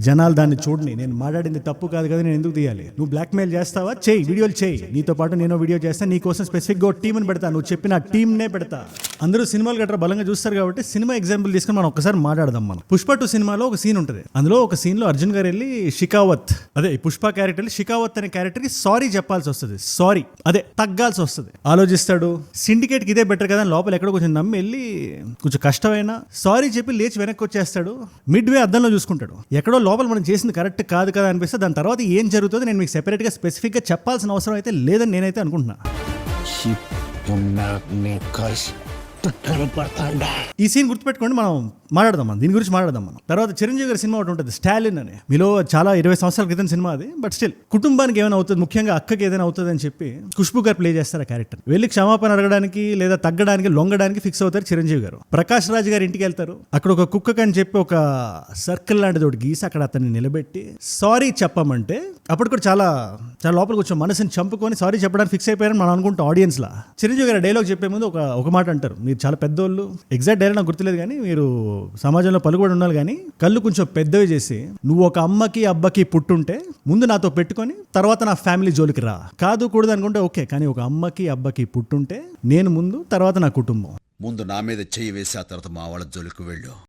జనాలు దాన్ని చూడని నేను మాట్లాడింది తప్పు కాదు కదా నేను ఎందుకు తీయాలి? నువ్వు బ్లాక్మెయిల్ చేస్తావా? చేయి వీడియోలు చేయి. నీతో పాటు నేను వీడియో చేస్తాను నీ కోసం స్పెసిఫిక్గా ఒక టీంని పెడతా. నువ్వు చెప్పిన టీంనే పెడతా. అందరూ సినిమాలు గట్రా బలంగా చూస్తారు కాబట్టి సినిమా ఎగ్జాంపుల్ తీసుకుని మనం ఒకసారి మాట్లాడదాం మనం. పుష్ప టూ సినిమాలో ఒక సీన్ ఉంటుంది. అందులో ఒక సీన్లో అర్జున్ గారు వెళ్ళి షికావత్ అదే పుష్ప క్యారెక్టర్ షికావత్ అనే క్యారెక్టర్కి సారీ చెప్పాల్సి వస్తుంది. సారీ అదే తగ్గాల్సి వస్తుంది. ఆలోచిస్తాడు. సిండికేట్కి ఇదే బెటర్ కదా అని లోపల ఎక్కడో కొంచెం నమ్మి వెళ్ళి కొంచెం కష్టమైనా సారీ చెప్పి లేచి వెనక్కి వచ్చేస్తాడు. మిడ్ వే అద్దంలో చూసుకుంటాడు. ఎక్కడో లోపల మనం చేసింది కరెక్ట్ కాదు కదా అనిపిస్తే దాని తర్వాత ఏం జరుగుతుందో నేను మీకు సెపరేట్గా స్పెసిఫిక్గా చెప్పాల్సిన అవసరం అయితే లేదని నేనైతే అనుకుంటున్నా. ఈ సీన్ గుర్తుపెట్టుకోండి మనం మాట్లాడదాం మనం దీని గురించి మాట్లాడదాం మనం. తర్వాత చిరంజీవి గారి సినిమా ఒకటి ఉంటుంది స్టాలిన్ అని. మీలో చాలా ఇరవై సంవత్సరాల క్రితం సినిమా అది బట్ స్టిల్ కుటుంబానికి ఏమైనా అవుతుంది ముఖ్యంగా అక్కకి ఏదైనా అవుతుంది అని చెప్పి ఖుష్బు గారు ప్లే చేస్తారు ఆ క్యారెక్టర్. వెళ్ళి క్షమాపణ అడగడానికి లేదా తగ్గడానికి లొంగడానికి ఫిక్స్ అవుతారు చిరంజీవి గారు. ప్రకాష్ రాజ్ గారి ఇంటికి వెళ్తారు. అక్కడ ఒక కుక్కకి అని చెప్పి ఒక సర్కిల్ లాంటిది ఒకటి గీసి అక్కడ అతన్ని నిలబెట్టి సారీ చెప్పమంటే అప్పుడు కూడా చాలా చాలా లోపల కొంచెం మనసుని చంపుకొని సారీ చెప్పడానికి ఫిక్స్ అయిపోయారని మనం అనుకుంటాం ఆడియన్స్ లా చిరంజీవి గారు డైలాగ్ చెప్పే ముందు ఒక ఒక మాట అంటారు మీరు చాలా పెద్దోళ్ళు. ఎగ్జాక్ట్ డైరెక్ట్ నాకు గుర్తులేదు కానీ మీరు సమాజంలో పలుకుబడి ఉండాలి కానీ కళ్ళు కొంచెం పెద్దవి చేసి నువ్వు ఒక అమ్మకి అబ్బకి పుట్టుంటే ముందు నాతో పెట్టుకొని తర్వాత నా ఫ్యామిలీ జోలికి రా. కాదు కూడదు అనుకుంటే ఓకే కానీ ఒక అమ్మకి అబ్బకి పుట్టుంటే నేను ముందు తర్వాత నా కుటుంబం. ముందు నా మీద చెయ్యి వేసి ఆ తర్వాత మా వాళ్ళ జోలికి వెళ్ళు.